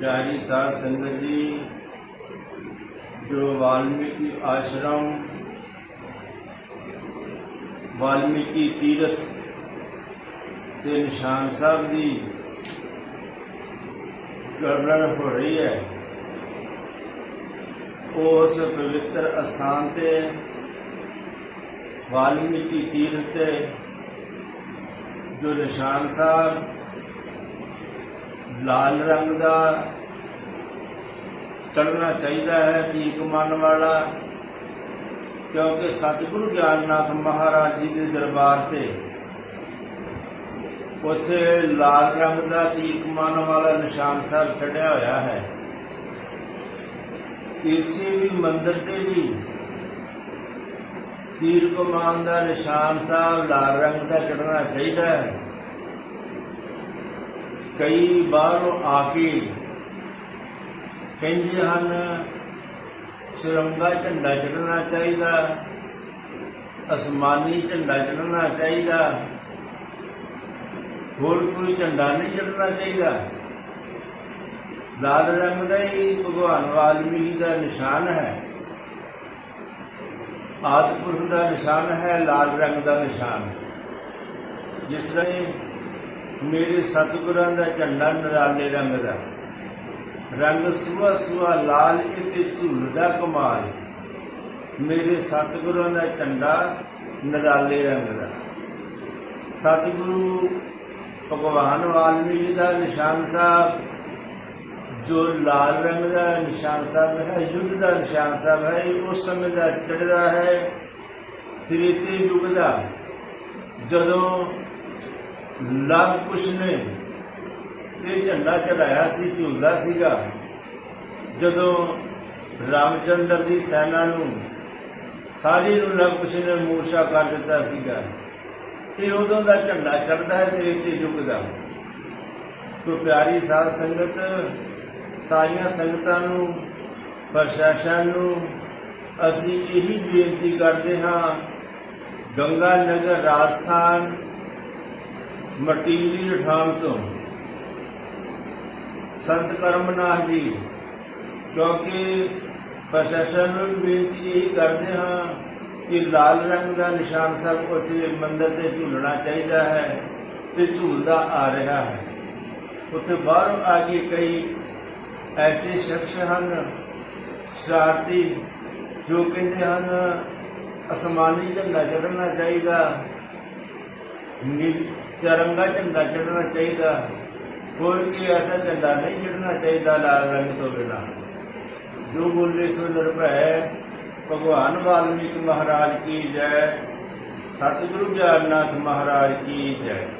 ਪਿਆਰੀ ਸਾਧ ਸੰਗਤ ਜੀ, ਜੋ ਵਾਲਮੀਕੀ ਆਸ਼ਰਮ, ਵਾਲਮੀਕੀ ਤੀਰਥ ਤੇ ਨਿਸ਼ਾਨ ਸਾਹਿਬ ਦੀ ਗਰਨਰ ਹੋ ਰਹੀ ਹੈ, ਉਸ ਪਵਿੱਤਰ ਅਸਥਾਨ ਤੇ, ਵਾਲਮੀਕੀ ਤੀਰਥ ਤੇ ਜੋ ਨਿਸ਼ਾਨ ਸਾਹਿਬ ਲਾਲ ਰੰਗ ਦਾ ਚੜ੍ਹਨਾ ਚਾਹੀਦਾ ਹੈ ਤੀਕ ਮਨ ਵਾਲਾ, ਕਿਉਂਕਿ ਸਤਿਗੁਰੂ ਗਿਆਨਨਾਥ ਮਹਾਰਾਜ ਜੀ ਦੇ ਦਰਬਾਰ ਤੇ ਉੱਥੇ ਲਾਲ ਰੰਗ ਦਾ ਤੀਕ ਮਨ ਵਾਲਾ ਨਿਸ਼ਾਨ ਸਾਹਿਬ ਚੜਿਆ ਹੋਇਆ ਹੈ। ਇੱਥੇ ਵੀ ਮੰਦਰ ਤੇ ਵੀ ਤੀਰ ਕਮਾਨ ਦਾ ਨਿਸ਼ਾਨ ਸਾਹਿਬ ਲਾਲ ਰੰਗ ਦਾ ਚੜਨਾ ਚਾਹੀਦਾ ਹੈ। ਕਈ ਬਾਹਰੋਂ ਆ ਕੇ ਕਹਿੰਦੇ ਹਨ, ਸਿਰੰਗਾ ਝੰਡਾ ਚੜਨਾ ਚਾਹੀਦਾ, ਅਸਮਾਨੀ ਝੰਡਾ ਚੜਨਾ ਚਾਹੀਦਾ, ਹੋਰ ਕੋਈ ਝੰਡਾ ਨਹੀਂ ਚੜਨਾ ਚਾਹੀਦਾ? ਲਾਲ ਰੰਗ ਦਾ ਹੀ ਭਗਵਾਨ ਵਾਲਮੀਕੀ ਦਾ ਨਿਸ਼ਾਨ ਹੈ। ਆਦਿ ਪੁਰਖ ਦਾ ਨਿਸ਼ਾਨ ਹੈ ਲਾਲ ਰੰਗ ਦਾ ਨਿਸ਼ਾਨ। ਜਿਸ ਤਰ੍ਹਾਂ ਮੇਰੇ ਸਤਿਗੁਰਾਂ ਦਾ ਝੰਡਾ ਨਰਾਲੇ ਰੰਗ ਦਾ। ਰੰਗ ਸੁਆ ਸੁਆ ਲਾਲ ਇਤੇ ਝੂਲਦਾ ਕਮਾਲ। ਮੇਰੇ ਸਤਿਗੁਰਾਂ ਦਾ ਝੰਡਾ ਨਰਾਲੇ ਰੰਗ ਦਾ। ਸਤਿਗੁਰੂ ਭਗਵਾਨ ਵਾਲਮੀਕ ਦਾ ਨਿਸ਼ਾਨ ਸਾਹਿਬ, ਜੋ ਲਾਲ ਰੰਗ ਦਾ ਨਿਸ਼ਾਨ ਸਾਹਿਬ ਹੈ, ਯੁੱਧ ਦਾ ਨਿਸ਼ਾਨ ਸਾਹਿਬ ਹੈ ਉਸ ਸਮੇਂ ਦਾ ਚੜਦਾ ਹੈ ਤ੍ਰੇਤੇ ਯੁੱਗ ਦਾ ਜਦੋਂ ਲਵ ਕੁਸ਼ ਨੇ ਇਹ ਝੰਡਾ ਚੜਾਇਆ ਸੀ ਝੂਲਦਾ ਸੀਗਾ। ਜਦੋਂ ਰਾਮਚੰਦਰ ਦੀ ਸੈਨਾ ਨੂੰ ਖਾਲੀ ਨੂੰ ਲਵ ਕੁਸ਼ ਨੇ ਮੂਰਛਾ ਕਰ ਦਿੱਤਾ ਸੀਗਾ ਇਹ ਉਦੋਂ ਦਾ ਝੰਡਾ ਚੜਦਾ ਹੈ ਤ੍ਰੇਤੇ ਯੁੱਗ ਦਾ। ਤੋ ਪਿਆਰੀ ਸਾਧ ਸੰਗਤ, ਸਾਰੀਆਂ ਸੰਗਤਾਂ ਨੂੰ, ਪ੍ਰਸ਼ਾਸਨ ਨੂੰ ਅਸੀਂ ਇਹੀ ਬੇਨਤੀ ਕਰਦੇ ਹਾਂ, ਗੰਗਾ ਨਗਰ ਰਾਜਸਥਾਨ ਮਟੀਲੀ ਠਾਮ ਤੋਂ। ਸੰਤ ਕਰਮਨਾਥ ਜੀ, ਕਿਉਂਕਿ ਪ੍ਰਸ਼ਾਸਨ ਨੂੰ ਵੀ ਬੇਨਤੀ ਇਹ ਕਰਦੇ ਹਾਂ ਕਿ ਲਾਲ ਰੰਗ ਦਾ ਨਿਸ਼ਾਨ ਸਾਹਿਬ ਉੱਥੇ ਮੰਦਰ ਤੇ ਝੂਲਣਾ ਚਾਹੀਦਾ ਹੈ ਤੇ ਝੂਲਦਾ ਆ ਰਿਹਾ ਹੈ। ਉੱਥੇ ਬਾਹਰੋਂ ਆ ਕੇ ਕਈ ਐਸੇ ਸ਼ਖਸ ਹਨ, ਸ਼ਰਾਰਤੀ, ਜੋ ਕਹਿੰਦੇ ਹਨ, ਅਸਮਾਨੀ ਝੰਡਾ ਚੜ੍ਹਨਾ ਚਾਹੀਦਾ। ਨੀਲ ਝੰਡਾ ਚੜ੍ਹਨਾ ਚਾਹੀਦਾ। ਹੋਰ ਕੀ ਐਸਾ ਝੰਡਾ ਨਹੀਂ ਚੜ੍ਹਨਾ ਚਾਹੀਦਾ ਲਾਲ ਰੰਗ ਤੋਂ ਬਿਨਾ। ਜੋ ਬੋਲੇ ਸੋ ਨਿਰਭੈ, ਭਗਵਾਨ ਵਾਲਮੀਕ ਮਹਾਰਾਜ ਕੀ ਜੈ, ਸਤਿਗੁਰੂ ਗਿਆਨਨਾਥ ਮਹਾਰਾਜ ਕੀ ਜੈ।